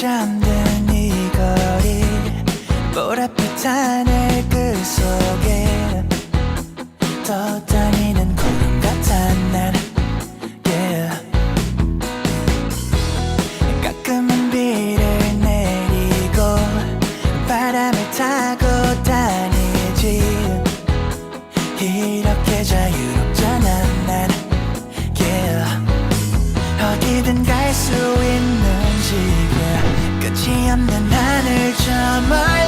잠든 이 거리 보랏빛 하늘 그 속에 떠다니는 구름 같아 난 yeah. 가끔은 비를 내리고 바람을 타고 다니지 이렇게 자유롭잖아 난 yeah. 어디든 갈 수 있는 지금 끝이 없는 하늘 저멀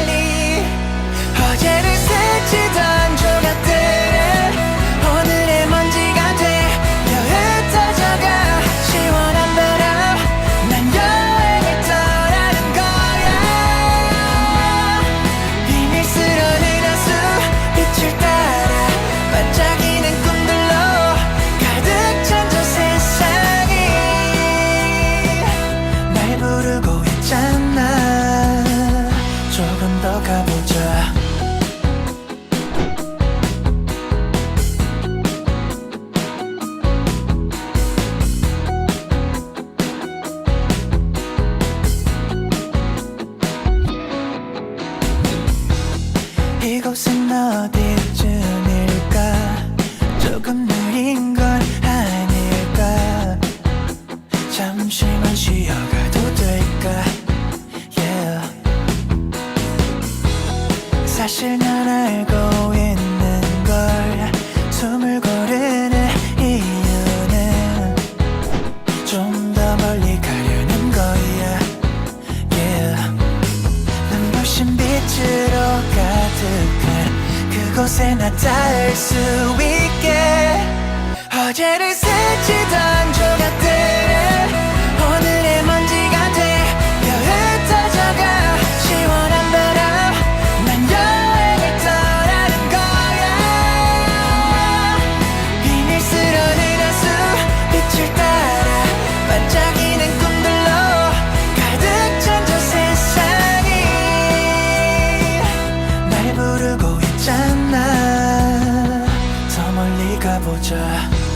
이곳은 어디쯤일까? 조금 느린 건 아닐까? 잠시만 쉬어가도 될까? Yeah. 사실 난 알고 있는 걸 숨을 고르는 그곳에 나 닿을 수 있게 어제를 스치던 가보자.